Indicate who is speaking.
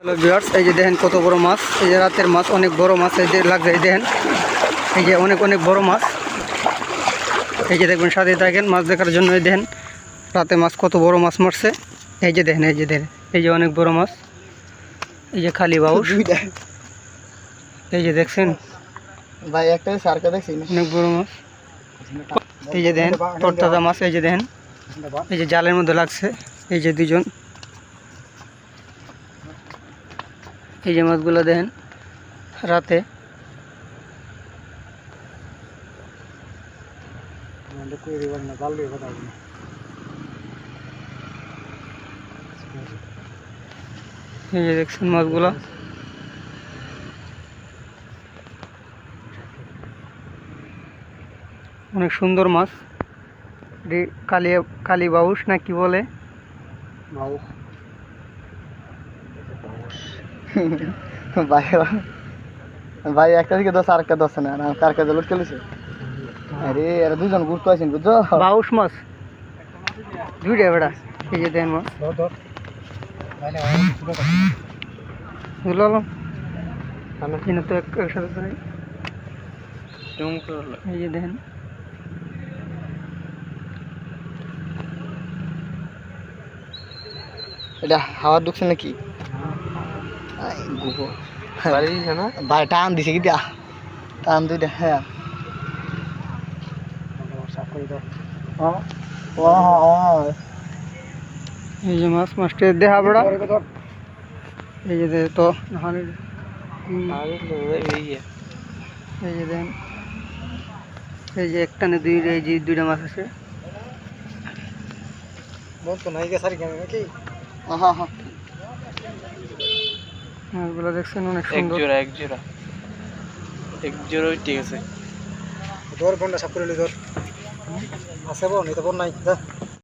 Speaker 1: Hello viewers এই যে দেখেন কত বড় মাছ এই যে রাতের মাছ অনেক বড় মাছ এই যে লাগছে এই দেখেন এই যে অনেক অনেক বড় মাছ এই যে দেখবেন সাথে থাকেন মাছ দেখার জন্য এই দেখেন রাতে মাছ কত বড় মাছ মারছে এই যে দেখেন এই যে দেখেন এই যে অনেক বড় মাছ এই যে খালি বাউস এই যে দেখছেন
Speaker 2: ভাই একটা সারকা দেখছি
Speaker 1: অনেক বড় মাছ এই যে দেখেন তরতাজা মাছ এই যে দেখেন এই যে জালের মধ্যে লাগছে এই যে দুজন এই যে মাছগুলো দেখেন, রাতে। এই যে দেখছেন মাছগুলো অনেক সুন্দর মাছ। এটি কালী কালী বাউস না কি বলে?
Speaker 2: ভাই ভাই একটা দিকে দশ আর একটা দশ না কার কাছে লোট খেলেছে? আরে এরা দুজন ঘুরতে আসেন বুঝছ?
Speaker 1: বাউস মাছ। দুইটা বেড়া এই যে দেন মাছ। বুঝলাম তো একসাথে এই যে দেখেন
Speaker 2: এটা হাওয়া ঢুকছে নাকি। ভাই টান দিছে কি দিয়া? টান দুইটা হ্যাঁ। ও, ও, ও।
Speaker 1: এই যে মাছ মাছটা দেখা বেড়া। এই যে দে তো নাহলে এই যে দেন। এই যে একটানে দুই এই যে দুইটা মাছ আছে।
Speaker 2: আহা,
Speaker 1: মাছগুলো দেখছেন অনেক
Speaker 3: এক
Speaker 1: সুন্দর।
Speaker 3: জোড়া এক জোড়া। এক জোড়া ঠিক আছে।
Speaker 2: ধর বন্ডা সাপ করে ধর। আছে বন এটা বন নাই যা।